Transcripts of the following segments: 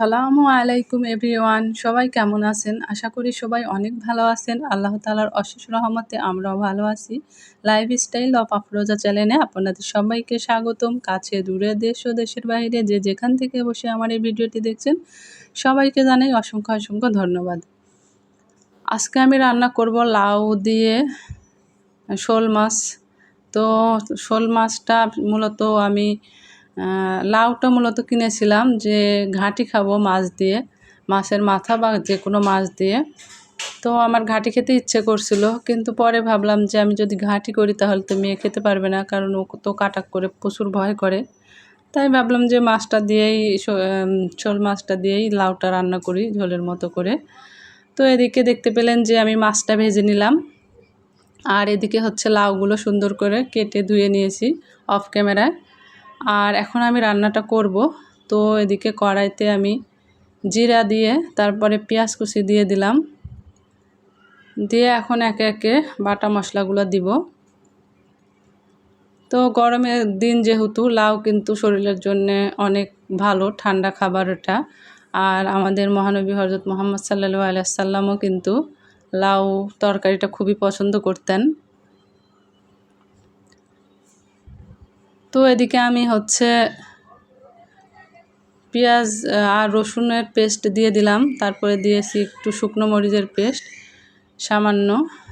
সালামু আলাইকুম এভরিওয়ান, সবাই কেমন আছেন? আশা করি সবাই অনেক ভালো আছেন। আল্লাহ তালার অশেষ রহমতে আমরাও ভালো আছি। লাইফ স্টাইল অফ আফরোজা চ্যানেলে আপনাদের সবাইকে স্বাগতম। কাছে দূরে দেশ ও দেশের বাইরে যে যেখান থেকে বসে আমার এই ভিডিওটি দেখছেন, সবাইকে জানাই অসংখ্য অসংখ্য ধন্যবাদ। আজকে আমি রান্না করব লাউ দিয়ে শোল মাছ। তো শোল মাছটা মূলত আমি লাউটা মূলত কিনেছিলাম যে ঘাঁটি খাব মাছ দিয়ে, মাছের মাথা বা যে কোনো মাছ দিয়ে। তো আমার ঘাঁটি খেতে ইচ্ছে করছিল, কিন্তু পরে ভাবলাম যে আমি যদি ঘাঁটি করি তাহলে তো মেয়ে খেতে পারবে না, কারণ ও তো কাটাক করে, প্রচুর ভয় করে। তাই ভাবলাম যে মাছটা দিয়েই শোল মাছটা দিয়েই লাউটা রান্না করি ঝোলের মতো করে। তো এদিকে দেখতে পেলেন যে আমি মাছটা ভেজে নিলাম। আর এদিকে হচ্ছে লাউগুলো সুন্দর করে কেটে ধুয়ে নিয়েছি অফ ক্যামেরায়। আর এখন আমি রান্নাটা করব। তো এদিকে কড়াইতে আমি জিরা দিয়ে, তারপরে পেঁয়াজ কুচি দিয়ে দিলাম। দিয়ে এখন একে একে বাটা মশলাগুলো দিব। তো গরমের দিন যেহেতু, লাউ কিন্তু শরীরের জন্যে অনেক ভালো, ঠান্ডা খাবার এটা। আর আমাদের মহানবী হজরত মোহাম্মদ সাল্লু আলাইসাল্লামও কিন্তু লাউ তরকারিটা খুবই পছন্দ করতেন। তো এদিকে আমি হচ্ছে পেঁয়াজ আর রসুনের পেস্ট দিয়ে দিলাম। তারপরে দিয়েছি একটু শুকনো মরিচের পেস্ট, সামান্য।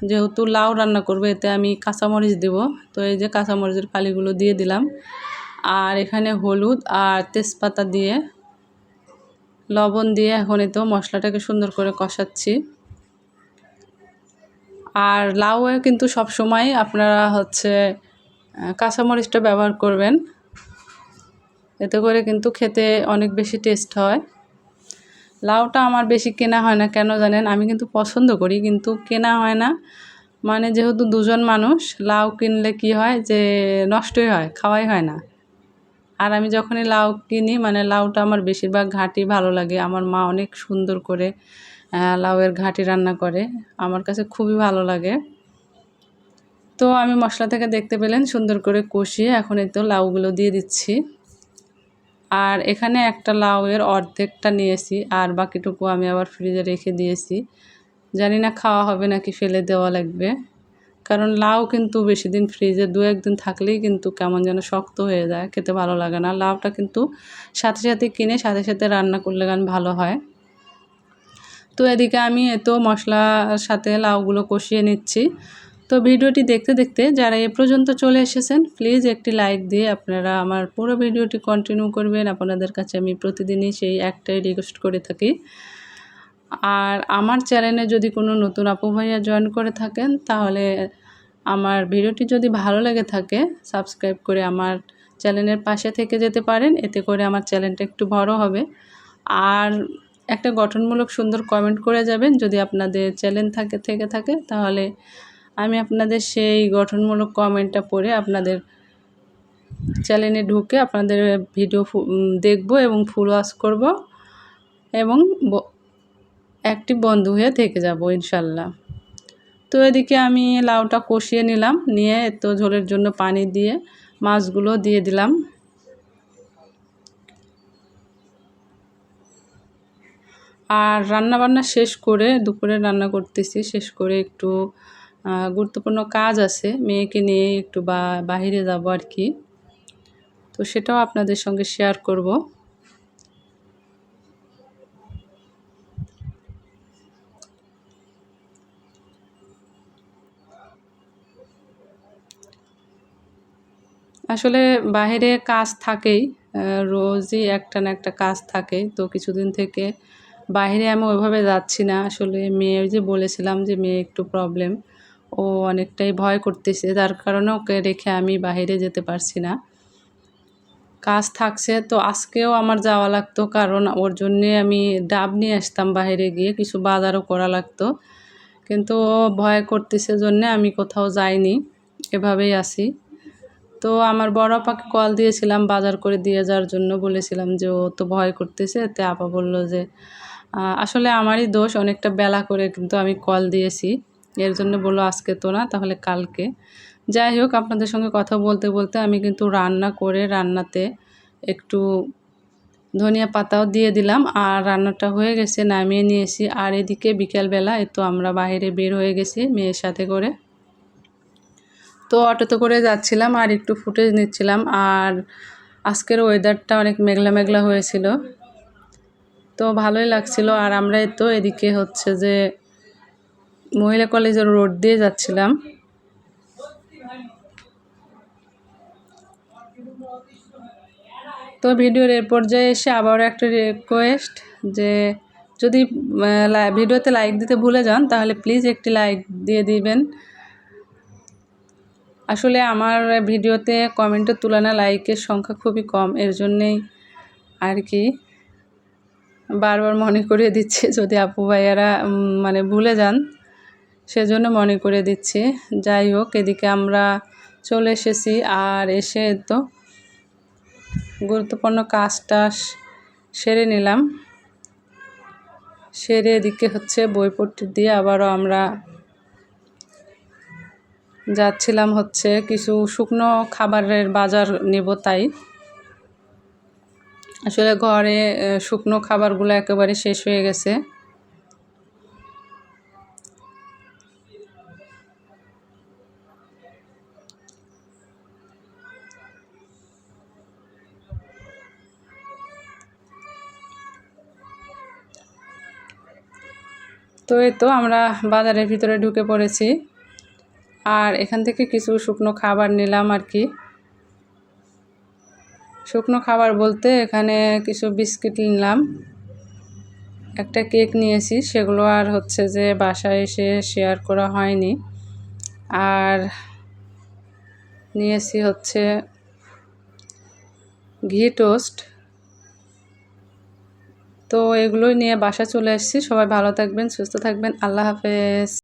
যেহেতু লাউ রান্না করবে, এতে আমি কাঁচামরিচ দেব। তো এই যে কাঁচামরিচের ফালিগুলো দিয়ে দিলাম। আর এখানে হলুদ আর তেজপাতা দিয়ে, লবণ দিয়ে এখন তো মশলাটাকে সুন্দর করে কষাচ্ছি। আর লাউয়ে কিন্তু সব সময় আপনারা হচ্ছে কাঁচামরিচটা ব্যবহার করবেন। এতে করে কিন্তু খেতে অনেক বেশি টেস্ট হয়। লাউটা আমার বেশি কেনা হয় না, কেন জানেন? আমি কিন্তু পছন্দ করি, কিন্তু কেনা হয় না। মানে যেহেতু দুজন মানুষ, লাউ কিনলে কি হয় যে, নষ্টই হয়, খাওয়াই হয় না। আর আমি যখনই লাউ কিনি মানে লাউটা আমার বেশিরভাগ ঘাটি ভালো লাগে। আমার মা অনেক সুন্দর করে লাউয়ের ঘাটি রান্না করে। আমার কাছে খুবই ভালো লাগে। তো আমি মশলা থেকে দেখতে পেলেন সুন্দর করে কষিয়ে এখন এই তো লাউগুলো দিয়ে দিচ্ছি। আর এখানে একটা লাউয়ের অর্ধেকটা নিয়েছি আর বাকিটুকু আমি আবার ফ্রিজে রেখে দিয়েছি। জানি না খাওয়া হবে নাকি ফেলে দেওয়া লাগবে। কারণ লাউ কিন্তু বেশি দিন ফ্রিজে দু একদিন থাকলেই কিন্তু কেমন যেন শক্ত হয়ে যায়, খেতে ভালো লাগে না। লাউটা কিন্তু সাথে সাথে কিনে সাথে সাথে রান্না করলে গান ভালো হয়। তো এদিকে আমি এত মশলার সাথে লাউগুলো কষিয়ে নিচ্ছি। তো ভিডিওটি দেখতে দেখতে যারা এ পর্যন্ত চলে এসেছেন প্লিজ একটি লাইক দিয়ে আপনারা আমার পুরো ভিডিওটি কন্টিনিউ করবেন। আপনাদের কাছে আমি প্রতিদিনই সেই একটাই রিকোয়েস্ট করে থাকি। আর আমার চ্যানেলে যদি কোনো নতুন আপু ভাইয়া জয়েন করে থাকেন, তাহলে আমার ভিডিওটি যদি ভালো লেগে থাকে সাবস্ক্রাইব করে আমার চ্যানেলের পাশে থেকে যেতে পারেন। এতে করে আমার চ্যানেলটা একটু বড় হবে। আর একটা গঠনমূলক সুন্দর কমেন্ট করে যাবেন। যদি আপনাদের চ্যানেল থাকে, থেকে থাকে, তাহলে আমি আপনাদের সেই গঠনমূলক কমেন্টটা পড়ে আপনাদের চ্যানেলে ঢুকে আপনাদের ভিডিও দেখব এবং ফুল ওয়াশ করব এবং একটি বন্ধু হয়ে থেকে যাব, ইনশাল্লাহ। তো এদিকে আমি লাউটা কষিয়ে নিলাম, নিয়ে তো ঝোলের জন্য পানি দিয়ে মাছগুলো দিয়ে দিলাম। আর রান্না বান্না শেষ করে দুপুরে রান্না করতেছি, শেষ করে একটু গুরুত্বপূর্ণ কাজ আছে। মেয়েকে নিয়ে একটু বা, বাহিরে যাব আর কি তো সেটাও আপনাদের সঙ্গে শেয়ার করব। আসলে বাহিরে কাজ থাকেই রোজই একটা না একটা কাজ থাকে। তো কিছুদিন থেকে বাইরে আমি ওইভাবে যাচ্ছি না। আসলে মেয়ের যে বলেছিলাম যে মেয়ে একটু প্রবলেম ও অনেকটাই ভয় করতেছে যার কারণে ওকে রেখে আমি বাহিরে যেতে পারছি না। কাজ থাকছে, তো আজকেও আমার যাওয়া লাগতো, কারণ ওর জন্যে আমি ডাব নিয়ে আসতাম বাইরে গিয়ে, কিছু বাজারও করা লাগতো। কিন্তু ও ভয় করতেছে জন্যে আমি কোথাও যাইনি, এভাবেই আসি তো আমার বড় আপাকে কল দিয়েছিলাম বাজার করে দিয়ে যাওয়ার জন্য, বলেছিলাম যে ও তো ভয় করতেছে, তে আপা বলল যে আসলে আমারই দোষ, অনেকটা বেলা করে কিন্তু আমি কল দিয়েছি। এর জন্য বলল, আজকে তো না, তাহলে কালকে। যাই হোক, আপনাদের সঙ্গে কথা বলতে বলতে আমি কিন্তু রান্না করে রান্নাতে একটু ধনিয়া পাতাও দিয়ে দিলাম আর রান্নাটা হয়ে গেছে, নামিয়ে নিয়েছি আর এদিকে বিকেলবেলা এ তো আমরা বাইরে বের হয়ে গেছি মেয়ের সাথে করে। তো অটোতে করে যাচ্ছিলাম আর একটু ফুটেজ নিচ্ছিলাম আর আজকের ওয়েদারটা অনেক মেঘলা মেঘলা হয়েছিল। তো ভালোই লাগছিল আর আমরা তো এদিকে হচ্ছে যে মহিলা কলেজের রোড দিয়ে যাচ্ছিলাম। তো ভিডিওর এর পর্যায়ে এসে আবারও একটা রিকোয়েস্ট যে যদি ভিডিওতে লাইক দিতে ভুলে যান, তাহলে প্লিজ একটি লাইক দিয়ে দিবেন। আসলে আমার ভিডিওতে কমেন্টের তুলনা লাইকের সংখ্যা খুবই কম, এর জন্যেই আর কি। বারবার মনে করিয়ে দিচ্ছে, যদি আপু ভাইয়ারা মানে ভুলে যান সেজন্য মনে করে দিচ্ছি। যাই হোক, এদিকে আমরা চলে এসেছি আর এসে তো গুরুত্বপূর্ণ কাজটা সেরে নিলাম। সেরে এদিকে হচ্ছে বইপট্টি দিয়ে আবারও আমরা যাচ্ছিলাম হচ্ছে কিছু শুকনো খাবারের বাজার নেব তাই। আসলে ঘরে শুকনো খাবারগুলো একেবারে শেষ হয়ে গেছে। তো এই তো আমরা বাজারের ভিতরে ঢুকে পড়েছি। আর এখান থেকে কিছু শুকনো খাবার নিলাম আর কি। শুকনো খাবার বলতে এখানে কিছু বিস্কিট নিলাম। একটা কেক নিয়েছি, সেগুলো আর হচ্ছে যে বাসায় এসে শেয়ার করা হয়নি। আর নিয়েছি হচ্ছে ঘি টোস্ট তো এগুলোই নিয়ে বাসা চলে এসেছি সবাই ভালো থাকবেন সুস্থ থাকবেন। আল্লাহ হাফেজ।